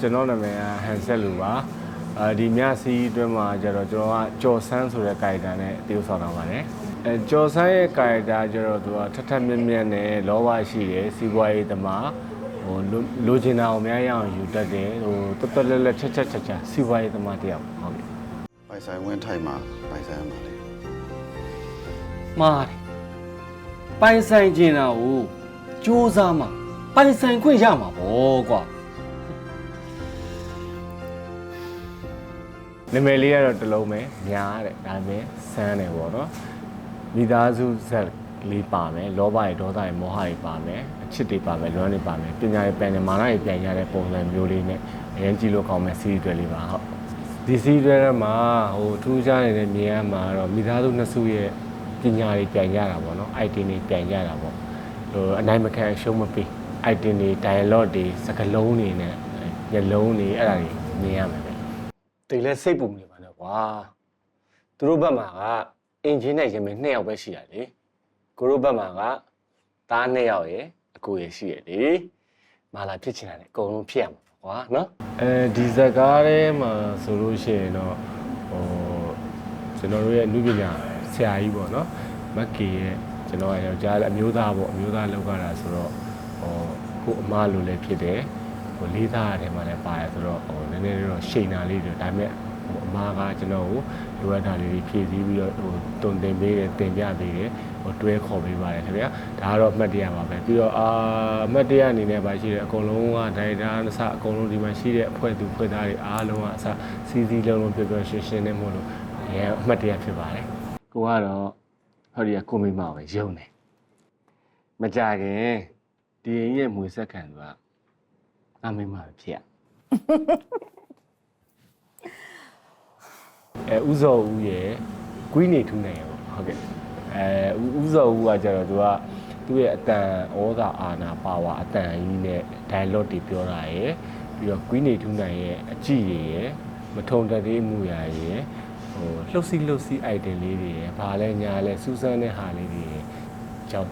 ကျွန်တော်နာမည်ကဟန်ဆက်လူပါအဲဒီမြစီအတွင်းမှာကျတော့ကျွန်တော်ကကြော်ဆန်းဆိုတဲ့ကာရက်တာနဲ့တရုပ်ဆောင်တော့ပါတယ်အဲကြော်ဆန်းရဲ့ကာရက်တာကျတော့သူကထက်ထက်မြက်မြက်နဲ့လောဘရှိတယ်စီးပွားရေးသမားဟိုလိုလိုချင်တာကိုအများရအောင်ယူတတ်တယ်ဟိုတော်တော်လက်လက်ချက်ချက်ချက်ချက်စီးပွားရေးသမားတယောက်ဟုတ်ကဲ့ပိုင်ဆိုင်ဝင်းထိုက်မှာပိုင်ဆိုင်ရမှာလေမှားတယ်ပိုင်ဆိုင်ကျင်တာကိုစူးစမ်းမှာပိုင်ဆိုင်ခွင့်ရမှာဗောကွာ နာမည်လေးကတော့တစ်လုံးပဲညားတဲ့ဒါပေမဲ့ဆန်းတယ်ပေါ့နော်မိသားစုဇက်လေးပါမယ်လောဘရဲ့ဒေါသရဲ့မောဟရဲ့ပါမယ်အချစ်တွေပါမယ်လွမ်းတွေပါမယ်ပညာရဲ့ပန်နဲ့မာနရဲ့ပြန်ရတဲ့ပုံစံမျိုးလေးနဲ့အရင်ကြည့်လို့ကောင်းမယ်စီးရီတွေလေးပါဟုတ်ဒီစီးရီတွေမှာဟိုထူးခြားနေတဲ့မြင်ရမှာတော့မိသားစုနှစ်စုရဲ့ပညာတွေပြန်ရတာပေါ့နော် item တွေပြန်ရတာပေါ့ဟိုအနိုင်မခံအရှုံးမပေး item တွေ dialogue တွေစကားလုံးတွေနဲ့ညလုံးတွေအဲ့ဒါတွေမြင်ရမယ်ပဲ တိတ်လဲစိတ်ပူနေပါနဲ့ကွာသူတို့ဘက်မှာကအင်ဂျင်နဲ့ရင်မင်းနှစ်ယောက်ပဲရှိရလေကိုတို့ဘက်မှာကသားနှစ်ယောက်ရယ်အကိုရယ်ရှိရလေမာလာဖြစ်ချင်တာလေအကုန်လုံးဖြစ်ရမှာပေါ့ကွာနော်အဲဒီဇက်ကားထဲမှာဆိုလို့ရှိရင်တော့ဟိုကျွန်တော်တို့ရဲ့အမှုပညာဆရာကြီးပေါ့နော်မက်ကေရဲ့ကျွန်တော်ကယောက်ျားလည်းအမျိုးသားပေါ့အမျိုးသားလောက်ရတာဆိုတော့ဟိုကိုအမလိုလည်းဖြစ်တယ် ဟိုလေးသားရတယ်မှလည်းပါတယ်ဆိုတော့ဟိုနည်းနည်းလေးတော့ရှိန်တာလေးတွေဒါပေမဲ့ဟိုအမားကကျွန်တော်ကိုလိုအပ်တာလေးတွေဖြည့်ဆည်းပြီးတော့ဟိုတုံတင်ပေးတယ်တင်ပြပေးတယ်ဟိုတွဲခေါ်ပေးပါတယ်ခင်ဗျာဒါကတော့အမှတ်တရပါပဲပြီးတော့အာအမှတ်တရအနေနဲ့ပါရှိတယ်အကုန်လုံးကဒိုင်တာအစအကုန်လုံးဒီမှာရှိတဲ့အဖွဲ့သူဖွဲ့သားတွေအားလုံးကအစစီစီလုံးလုံးပြပြရှင်းရှင်းနဲ့မို့လို့အဲအမှတ်တရဖြစ်ပါတယ်ကိုကတော့ဟောဒီကကိုမိမပဲယုံတယ်မကြခင်ဒီရင်ရဲ့မွေဆက်ခံသူက အမေမှာဖြစ်ရအဲဥဇော်ဦးရဲ့ကွီးနေထူးနိုင်ရပေါ့ဟုတ်ကဲ့အဲဥဇော်ဦးကကျတော့သူကသူ့ရဲ့အတန်ဩဇာအာနာပါဝါအတန်ကြီးနဲ့ dialogue တွေပြောတာရယ်ပြီးတော့ကွီးနေထူးနိုင်ရဲ့အကြည့်ရယ်မထုံတတ်သေးမှုရရယ်ဟိုလှုပ်စီးလှုပ်စီး item လေးတွေရယ်ဘာလဲညာလဲစူးစမ်းတဲ့ဟာလေးတွေရယ်ကြောင့်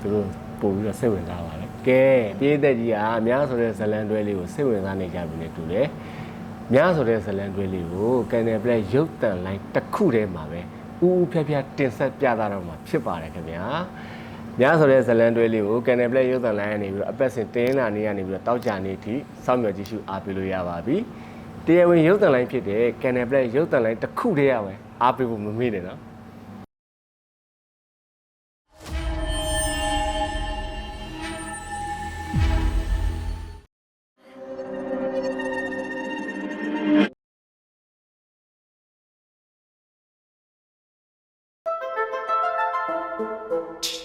သူတို့ပို့ပြီးတော့စိတ်ဝင်စားပါတယ်။ ကဲပြေးသက်ကြီးကအများဆိုတဲ့ဇလန်တွဲလေးကိုစိတ်ဝင်စားနေကြပြီလေတူတယ်။များဆိုတဲ့ဇလန်တွဲလေးကိုကန်နယ်ပလက်ရုပ်တန်လိုင်းတစ်ခုတည်းမှာပဲဥဥဖြားဖြားတင်ဆက်ပြသတော့မှာဖြစ်ပါတယ်ခင်ဗျာ။များဆိုတဲ့ဇလန်တွဲလေးကိုကန်နယ်ပလက်ရုပ်တန်လိုင်းကနေပြီးတော့အပတ်စဉ်တင်းလာနေရနေပြီးတော့တောက်ကြနေထိစောင့်မျှော်ကြည့်ရှုအားပေးလို့ရပါပြီ။တရားဝင်ရုပ်တန်လိုင်းဖြစ်တဲ့ကန်နယ်ပလက်ရုပ်တန်လိုင်းတစ်ခုတည်းရပဲအားပေးဖို့မမေ့နဲ့နော်။ 地